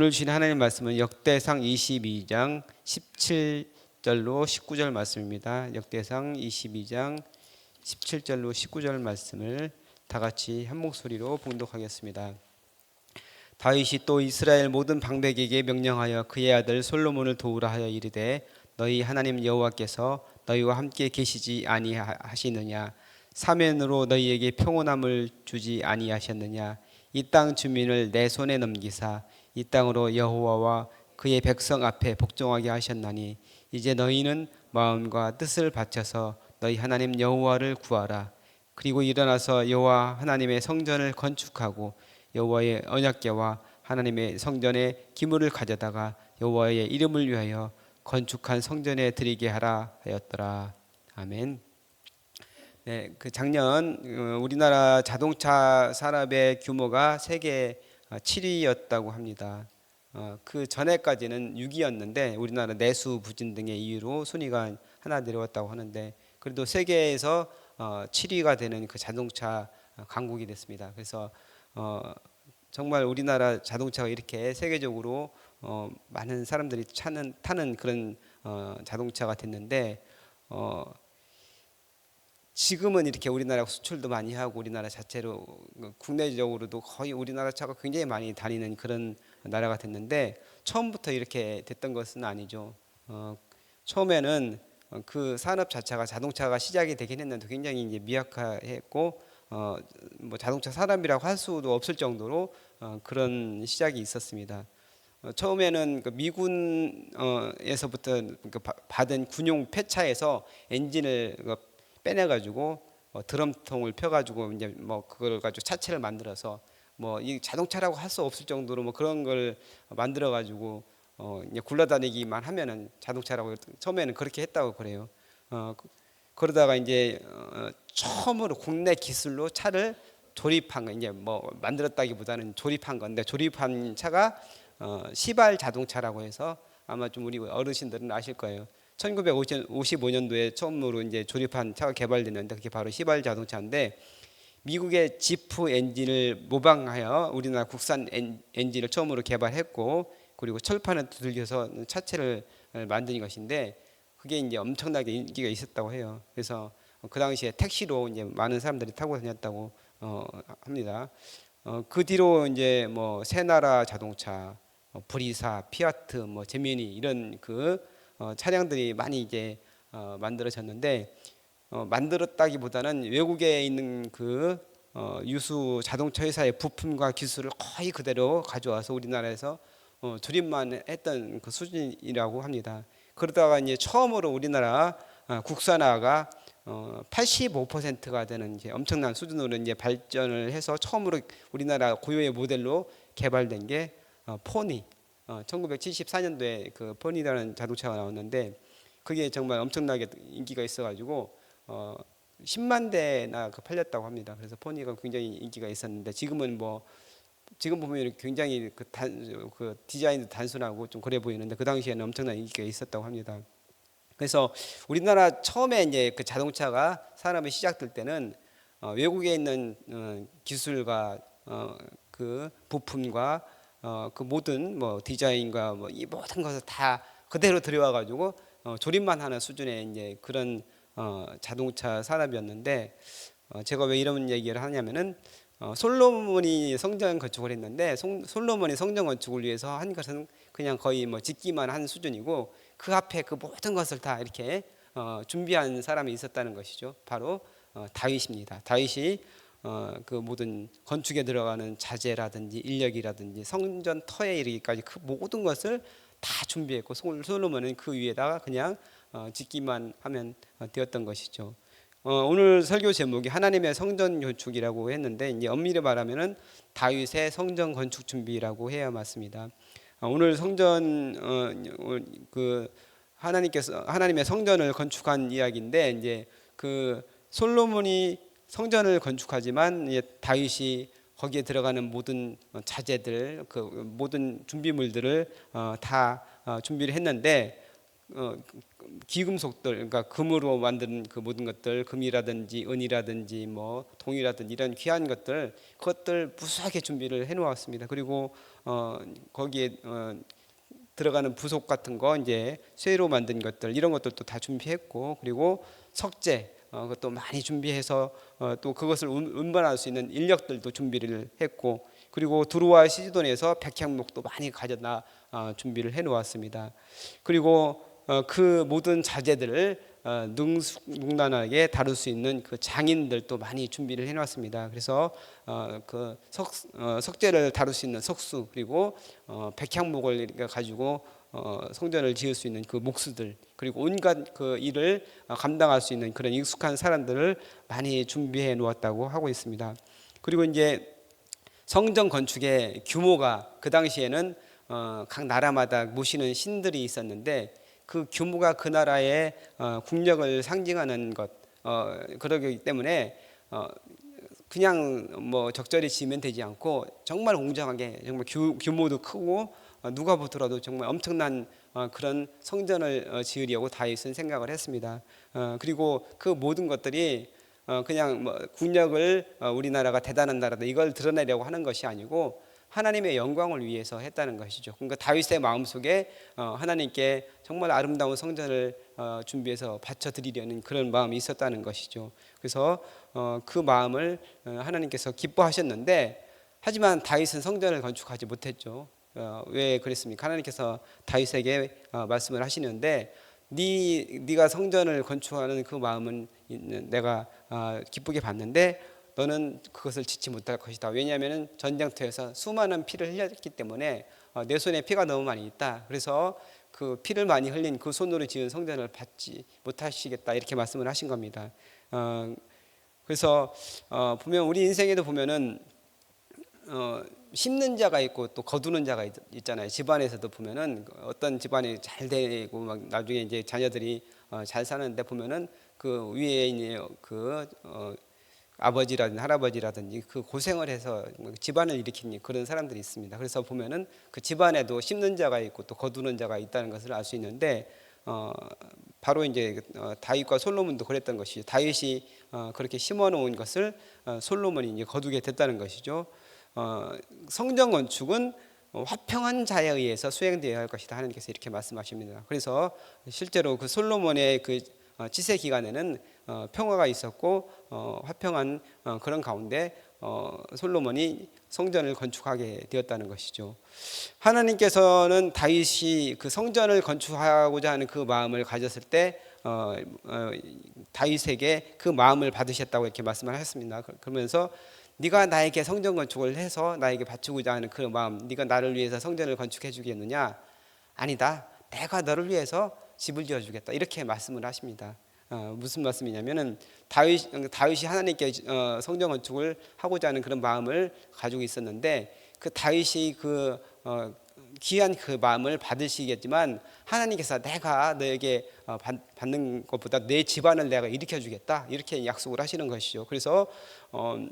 오늘 주신 하나님 말씀은 역대상 22장 17절로 19절 말씀입니다. 역대상 22장 17절로 19절 말씀을 다 같이 한 목소리로 봉독하겠습니다. 다윗이 또 이스라엘 모든 방백에게 명령하여 그의 아들 솔로몬을 도우라 하여 이르되 너희 하나님 여호와께서 너희와 함께 계시지 아니하시느냐 사면으로 너희에게 평온함을 주지 아니하셨느냐 이 땅 주민을 내 손에 넘기사 이 땅으로 여호와와 그의 백성 앞에 복종하게 하셨나니 이제 너희는 마음과 뜻을 바쳐서 너희 하나님 여호와를 구하라 그리고 일어나서 여호와 하나님의 성전을 건축하고 여호와의 언약궤와 하나님의 성전에 기물을 가져다가 여호와의 이름을 위하여 건축한 성전에 드리게 하라 하였더라. 아멘. 네, 그 작년 어, 우리나라 자동차 산업의 규모가 세계 7위였다고 합니다. 어, 그 전에까지는 6위였는데 우리나라 내수 부진 등의 이유로 순위가 하나 내려왔다고 하는데 그래도 세계에서 어, 7위가 되는 그 자동차 강국이 됐습니다. 그래서 어, 정말 우리나라 자동차가 이렇게 세계적으로 어, 많은 사람들이 차는 타는 그런 어, 자동차가 됐는데 어, 지금은 이렇게 우리나라 수출도 많이 하고 우리나라 자체로 그 국내적으로도 거의 우리나라 차가 굉장히 많이 다니는 그런 나라가 됐는데 처음부터 이렇게 됐던 것은 아니죠. 어, 처음에는 그 산업 자체가 자동차가 시작이 되긴 했는데 굉장히 이제 미약했고 어, 뭐 자동차 산업이라고 할 수도 없을 정도로 어, 그런 시작이 있었습니다. 어, 처음에는 그 미군에서부터 그 바- 받은 군용 폐차에서 엔진을 그 빼내가지고 어, 드럼통을 펴가지고 이제 뭐 그걸 가지고 차체를 만들어서 뭐 이 자동차라고 할 수 없을 정도로 뭐 그런 걸 만들어가지고 어, 이제 굴러다니기만 하면은 자동차라고 처음에는 그렇게 했다고 그래요. 어, 그- 그러다가 이제 어, 처음으로 국내 기술로 차를 조립한 거 이제 뭐 만들었다기보다는 조립한 건데 조립한 차가 어, 시발 자동차라고 해서 아마 좀 우리 어르신들은 아실 거예요. 1955년도에 처음으로 이제 조립한 차가 개발됐는데 그게 바로 시발 자동차인데 미국의 지프 엔진을 모방하여 우리나라 국산 엔, 엔진을 처음으로 개발했고 그리고 철판을 두들겨서 차체를 만든 것인데 그게 이제 엄청나게 인기가 있었다고 해요. 그래서 그 당시에 택시로 이제 많은 사람들이 타고 다녔다고 어, 합니다. 어, 그 뒤로 이제 뭐 새나라 자동차, 어, 브리사, 피아트, 뭐 제미니 이런 그 어, 차량들이 많이 이제 어, 만들어졌는데 어, 만들었다기보다는 외국에 있는 그 어, 유수 자동차 회사의 부품과 기술을 거의 그대로 가져와서 우리나라에서 어, 조립만 했던 그 수준이라고 합니다. 그러다가 이제 처음으로 우리나라 어, 국산화가 어, 85%가 되는 이제 엄청난 수준으로 이제 발전을 해서 처음으로 우리나라 고유의 모델로 개발된 게 어, 포니. 어, 1974년도에 그 포니라는 자동차가 나왔는데 그게 정말 엄청나게 인기가 있어가지고 어, 10만 대나 그 팔렸다고 합니다. 그래서 포니가 굉장히 인기가 있었는데 지금은 뭐 지금 보면 굉장히 그, 단, 그 디자인도 단순하고 좀 그래 보이는데 그 당시에는 엄청난 인기가 있었다고 합니다. 그래서 우리나라 처음에 이제 그 자동차가 산업이 시작될 때는 어, 외국에 있는 어, 기술과 어, 그 부품과 어, 그 모든 뭐 디자인과 뭐 이 모든 것을 다 그대로 들여와 가지고 어, 조립만 하는 수준의 이제 그런 어, 자동차 산업이었는데 어, 제가 왜 이런 얘기를 하냐면은 어, 솔로몬이 성전 건축을 했는데 송- 솔로몬이 성전 건축을 위해서 한 것은 그냥 거의 뭐 짓기만 한 수준이고 그 앞에 그 모든 것을 다 이렇게 어, 준비한 사람이 있었다는 것이죠. 바로 어, 다윗입니다. 다윗이 어, 그 모든 건축에 들어가는 자재라든지 인력이라든지 성전 터에 이르기까지 그 모든 것을 다 준비했고 솔- 솔로몬은 그 위에다가 그냥 어, 짓기만 하면 어, 되었던 것이죠. 어, 오늘 설교 제목이 하나님의 성전 건축이라고 했는데 이제 엄밀히 말하면은 다윗의 성전 건축 준비라고 해야 맞습니다. 어, 오늘 성전 어, 어, 그 하나님께서 하나님의 성전을 건축한 이야기인데 이제 그 솔로몬이 성전을 건축하지만 다윗이 거기에 들어가는 모든 어, 자재들 그 모든 준비물들을 어, 다 어, 준비를 했는데 어, 기금속들 그러니까 금으로 만든 그 모든 것들 금이라든지 은이라든지 뭐 동이라든지 이런 귀한 것들 그것들 무수하게 준비를 해 놓았습니다. 그리고 어, 거기에 어, 들어가는 부속 같은 거 이제 쇠로 만든 것들 이런 것들도 다 준비했고 그리고 석재 어, 그것도 많이 준비해서 어, 또 그것을 운- 운반할 수 있는 인력들도 준비를 했고 그리고 두루와 시드온에서 백향목도 많이 가져다 어, 준비를 해 놓았습니다. 그리고 어, 그 모든 자재들을 어, 능숙능란하게 다룰 수 있는 그 장인들도 많이 준비를 해놨습니다. 그래서 어, 그 석, 어, 석재를 다룰 수 있는 석수 그리고 어, 백향목을 가지고 어, 성전을 지을 수 있는 그 목수들 그리고 온갖 그 일을 어, 감당할 수 있는 그런 익숙한 사람들을 많이 준비해 놓았다고 하고 있습니다. 그리고 이제 성전 건축의 규모가 그 당시에는 어, 각 나라마다 모시는 신들이 있었는데 그 규모가 그 나라의 어, 국력을 상징하는 것 어, 그러기 때문에 어, 그냥 뭐 적절히 지으면 되지 않고 정말 웅장하게 정말 규, 규모도 크고 어, 누가 보더라도 정말 엄청난 어, 그런 성전을 어, 지으려고 다윗은 생각을 했습니다. 어, 그리고 그 모든 것들이 어, 그냥 뭐 국력을 어, 우리나라가 대단한 나라다 이걸 드러내려고 하는 것이 아니고 하나님의 영광을 위해서 했다는 것이죠. 그러니까 다윗의 마음속에 어, 하나님께 정말 아름다운 성전을 어, 준비해서 바쳐 드리려는 그런 마음이 있었다는 것이죠. 그래서 어, 그 마음을 어, 하나님께서 기뻐하셨는데 하지만 다윗은 성전을 건축하지 못했죠. 어, 왜 그랬습니까? 하나님께서 다윗에게 어, 말씀을 하시는데 네 네가 성전을 건축하는 그 마음은 내가 아, 기쁘게 봤는데 너는 그것을 짓지 못할 것이다. 왜냐하면 전쟁터에서 수많은 피를 흘렸기 때문에 어, 내 손에 피가 너무 많이 있다. 그래서 그 피를 많이 흘린 그 손으로 지은 성전을 받지 못하시겠다 이렇게 말씀을 하신 겁니다. 어, 그래서 어, 보면 우리 인생에도 보면은 어, 심는 자가 있고 또 거두는 자가 있, 있잖아요. 집안에서도 보면은 어떤 집안이 잘 되고 막 나중에 이제 자녀들이 어, 잘 사는데 보면은 그 위에 있는 그 어, 아버지라든지 할아버지라든지 그 고생을 해서 집안을 일으킨 그런 사람들이 있습니다. 그래서 보면은 그 집안에도 심는 자가 있고 또 거두는 자가 있다는 것을 알 수 있는데 어, 바로 이제 어, 다윗과 솔로몬도 그랬던 것이 다윗이 어, 그렇게 심어놓은 것을 어, 솔로몬이 이제 거두게 됐다는 것이죠. 어, 성전 건축은 어, 화평한 자에 의해서 수행되어야 할 것이다 하나님께서 이렇게 말씀하십니다. 그래서 실제로 그 솔로몬의 그 어, 치세 기간에는 어, 평화가 있었고 어, 화평한 어, 그런 가운데 어, 솔로몬이 성전을 건축하게 되었다는 것이죠. 하나님께서는 다윗이 그 성전을 건축하고자 하는 그 마음을 가졌을 때 다윗에게 그 마음을 받으셨다고 이렇게 말씀을 하셨습니다. 그- 그러면서 네가 나에게 성전 건축을 해서 나에게 바치고자 하는 그 마음, 네가 나를 위해서 성전을 건축해 주겠느냐? 아니다. 내가 너를 위해서 집을 지어 주겠다. 이렇게 말씀을 하십니다. 어, 무슨 말씀이냐면은 다윗 다윗이 하나님께 어, 성전 건축을 하고자 하는 그런 마음을 가지고 있었는데 그 다윗이 그 어, 귀한 그 마음을 받으시겠지만 하나님께서 내가 너에게 어, 받, 받는 것보다 내 집안을 내가 일으켜 주겠다 이렇게 약속을 하시는 것이죠. 그래서 어,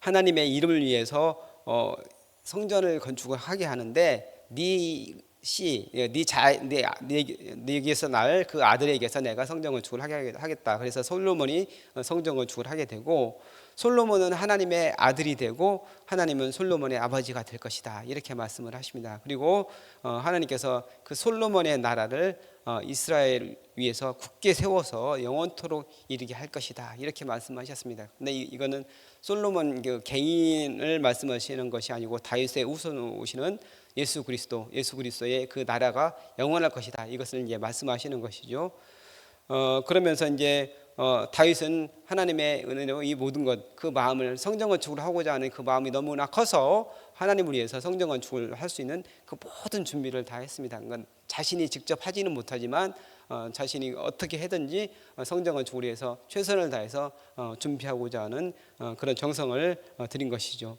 하나님의 이름을 위해서 어, 성전을 건축을 하게 하는데 네 씨, 네 자 네 네에게서 날 그 아들에게서 내가 성전 건축을 하겠다. 그래서 솔로몬이 어, 성전 건축을 하게 되고 솔로몬은 하나님의 아들이 되고 하나님은 솔로몬의 아버지가 될 것이다. 이렇게 말씀을 하십니다. 그리고 어, 하나님께서 그 솔로몬의 나라를 어, 이스라엘 위에서 굳게 세워서 영원토록 이르게 할 것이다. 이렇게 말씀하셨습니다. 근데 이, 이거는 솔로몬 그 개인을 말씀하시는 것이 아니고 다윗의 우선 오시는 예수 그리스도, 예수 그리스도의 그 나라가 영원할 것이다. 이것을 이제 말씀하시는 것이죠. 어, 그러면서 이제 어, 다윗은 하나님의 은혜로 이 모든 것, 그 마음을 성전 건축을 하고자 하는 그 마음이 너무나 커서 하나님을 위해서 성전 건축을 할 수 있는 그 모든 준비를 다 했습니다. 그러니까 자신이 직접 하지는 못하지만 어, 자신이 어떻게 해든지 어, 성전 건축을 위해서 최선을 다해서 어, 준비하고자 하는 어, 그런 정성을 어, 드린 것이죠.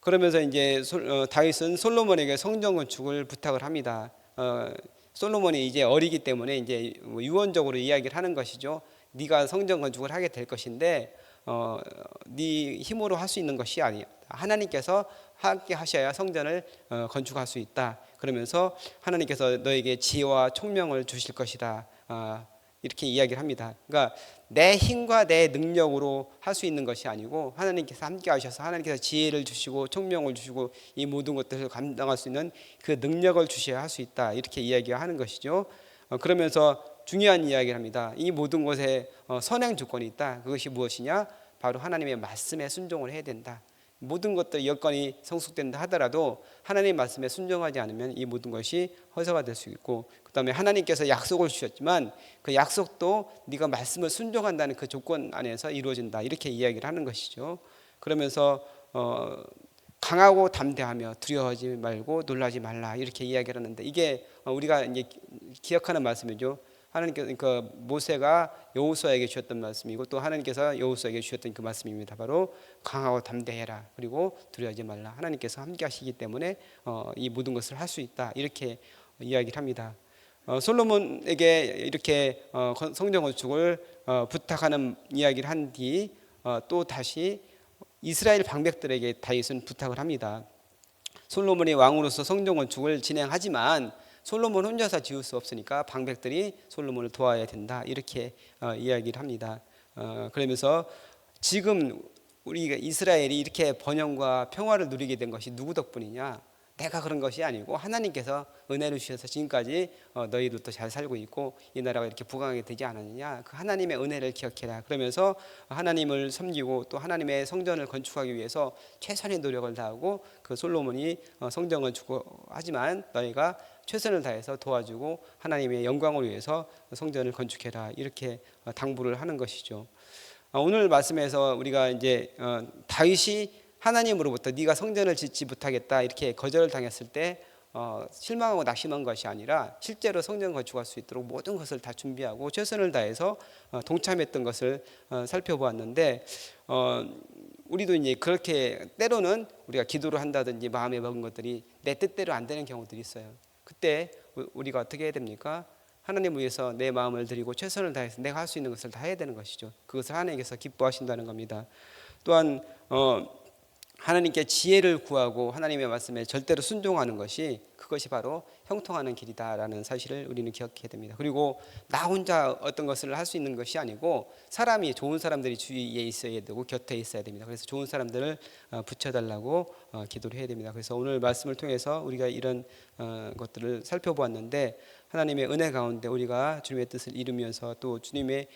그러면서 이제 솔- 어, 다윗은 솔로몬에게 성전 건축을 부탁을 합니다. 어, 솔로몬이 이제 어리기 때문에 이제 뭐 유언적으로 이야기를 하는 것이죠. 네가 성전 건축을 하게 될 것인데 어, 네 힘으로 할 수 있는 것이 아니야. 하나님께서 함께 하셔야 성전을 어, 건축할 수 있다. 그러면서 하나님께서 너에게 지혜와 총명을 주실 것이다. 아, 이렇게 이야기를 합니다. 그러니까 내 힘과 내 능력으로 할 수 있는 것이 아니고 하나님께서 함께 하셔서 하나님께서 지혜를 주시고 총명을 주시고 이 모든 것들을 감당할 수 있는 그 능력을 주셔야 할 수 있다. 이렇게 이야기하는 것이죠. 어, 그러면서 중요한 이야기를 합니다. 이 모든 것에 어, 선행 조건이 있다. 그것이 무엇이냐? 바로 하나님의 말씀에 순종을 해야 된다. 모든 것들 여건이 성숙된다 하더라도 하나님 말씀에 순종하지 않으면 이 모든 것이 허사가 될 수 있고 그다음에 하나님께서 약속을 주셨지만 그 약속도 네가 말씀을 순종한다는 그 조건 안에서 이루어진다 이렇게 이야기를 하는 것이죠. 그러면서 어, 강하고 담대하며 두려워하지 말고 놀라지 말라 이렇게 이야기를 하는데 이게 어, 우리가 이제 기억하는 말씀이죠. 하나님께서 그 모세가 여호수아에게 주셨던 말씀이고 또 하나님께서 여호수아에게 주셨던 그 말씀입니다. 바로 강하고 담대해라. 그리고 두려워하지 말라. 하나님께서 함께 하시기 때문에 어, 이 모든 것을 할 수 있다. 이렇게 이야기를 합니다. 어, 솔로몬에게 이렇게 어, 성전 건축을 어, 부탁하는 이야기를 한 뒤 또 다시 이스라엘 방백들에게 다윗은 부탁을 합니다. 솔로몬이 왕으로서 성전 건축을 진행하지만 솔로몬 혼자서 지을 수 없으니까 방백들이 솔로몬을 도와야 된다 이렇게 어, 이야기를 합니다. 어, 그러면서 지금 우리가 이스라엘이 이렇게 번영과 평화를 누리게 된 것이 누구 덕분이냐? 내가 그런 것이 아니고 하나님께서 은혜를 주셔서 지금까지 어, 너희들도 잘 살고 있고 이 나라가 이렇게 부강하게 되지 않았느냐. 그 하나님의 은혜를 기억해라. 그러면서 하나님을 섬기고 또 하나님의 성전을 건축하기 위해서 최선의 노력을 다하고 그 솔로몬이 어, 성전 건축을 하지만 너희가 최선을 다해서 도와주고 하나님의 영광을 위해서 성전을 건축해라. 이렇게 어, 당부를 하는 것이죠. 오늘 말씀에서 우리가 이제 다윗이 하나님으로부터 네가 성전을 짓지 못하겠다 이렇게 거절을 당했을 때 어, 실망하고 낙심한 것이 아니라 실제로 성전 건축할 수 있도록 모든 것을 다 준비하고 최선을 다해서 어, 동참했던 것을 어, 살펴보았는데 어, 우리도 이제 그렇게 때로는 우리가 기도를 한다든지 마음에 먹은 것들이 내 뜻대로 안 되는 경우들이 있어요. 그때 우리가 어떻게 해야 됩니까? 하나님 위해서 내 마음을 드리고 최선을 다해서 내가 할 수 있는 것을 다 해야 되는 것이죠. 그것을 하나님께서 기뻐하신다는 겁니다. 또한 어, 하나님께 지혜를 구하고 하나님의 말씀에 절대로 순종하는 것이 그것이 바로 형통하는 길이다라는 사실을 우리는 기억해야 됩니다. 그리고 나 혼자 어떤 것을 할 수 있는 것이 아니고 사람이 좋은 사람들이 주위에 있어야 되고 곁에 있어야 됩니다. 그래서 좋은 사람들을 어, 붙여달라고 어, 기도를 해야 됩니다. 그래서 오늘 말씀을 통해서 우리가 이런 어, 것들을 살펴보았는데 하나님의 은혜 가운데 우리가 주님의 뜻을 이루면서 또 주님의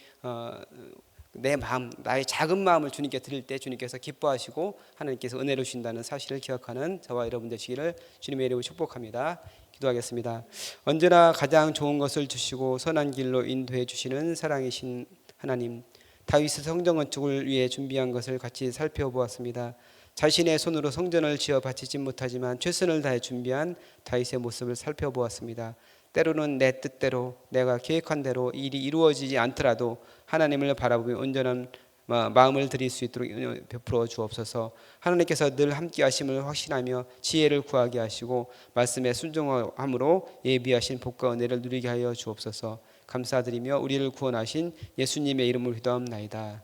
내 마음, 나의 작은 마음을 주님께 드릴 때 주님께서 기뻐하시고 하나님께서 은혜를 주신다는 사실을 기억하는 저와 여러분 되시기를 주님의 이름으로 축복합니다. 기도하겠습니다. 언제나 가장 좋은 것을 주시고 선한 길로 인도해 주시는 사랑이신 하나님, 다윗의 성전 건축을 위해 준비한 것을 같이 살펴보았습니다. 자신의 손으로 성전을 지어 바치지 못하지만 최선을 다해 준비한 다윗의 모습을 살펴보았습니다. 때로는 내 뜻대로 내가 계획한 대로 일이 이루어지지 않더라도 하나님을 바라보며 온전한 마음을 드릴 수 있도록 베풀어 주옵소서. 하나님께서 늘 함께 하심을 확신하며 지혜를 구하게 하시고 말씀에 순종함으로 예비하신 복과 은혜를 누리게 하여 주옵소서. 감사드리며 우리를 구원하신 예수님의 이름을 기도합나이다.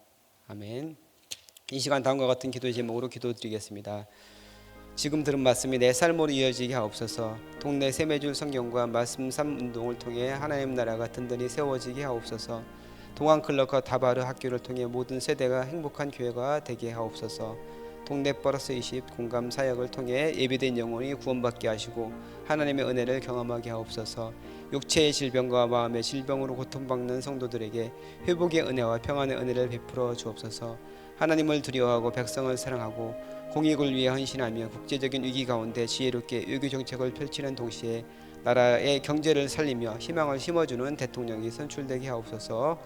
아멘. 이 시간 다음과 같은 기도 제목으로 기도드리겠습니다. 지금 들은 말씀이 내 삶으로 이어지게 하옵소서. 동네 세매줄 성경과 말씀 삼 운동을 통해 하나님 나라가 든든히 세워지게 하옵소서. 동안 클럽과 다바르 학교를 통해 모든 세대가 행복한 교회가 되게 하옵소서. 동네 버러스 20 공감 사역을 통해 예비된 영혼이 구원받게 하시고 하나님의 은혜를 경험하게 하옵소서. 육체의 질병과 마음의 질병으로 고통받는 성도들에게 회복의 은혜와 평안의 은혜를 베풀어 주옵소서. 하나님을 두려워하고 백성을 사랑하고 공익을 위해 헌신하며 국제적인 위기 가운데 지혜롭게 외교 정책을 펼치는 동시에 나라의 경제를 살리며 희망을 심어주는 대통령이 선출되게 하옵소서.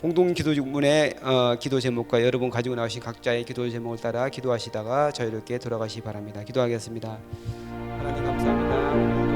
공동 기도 문의 어, 기도 제목과 여러분 가지고 나오신 각자의 기도 제목을 따라 기도하시다가 저희롭게 돌아가시 바랍니다. 기도하겠습니다. 하나님 감사합니다.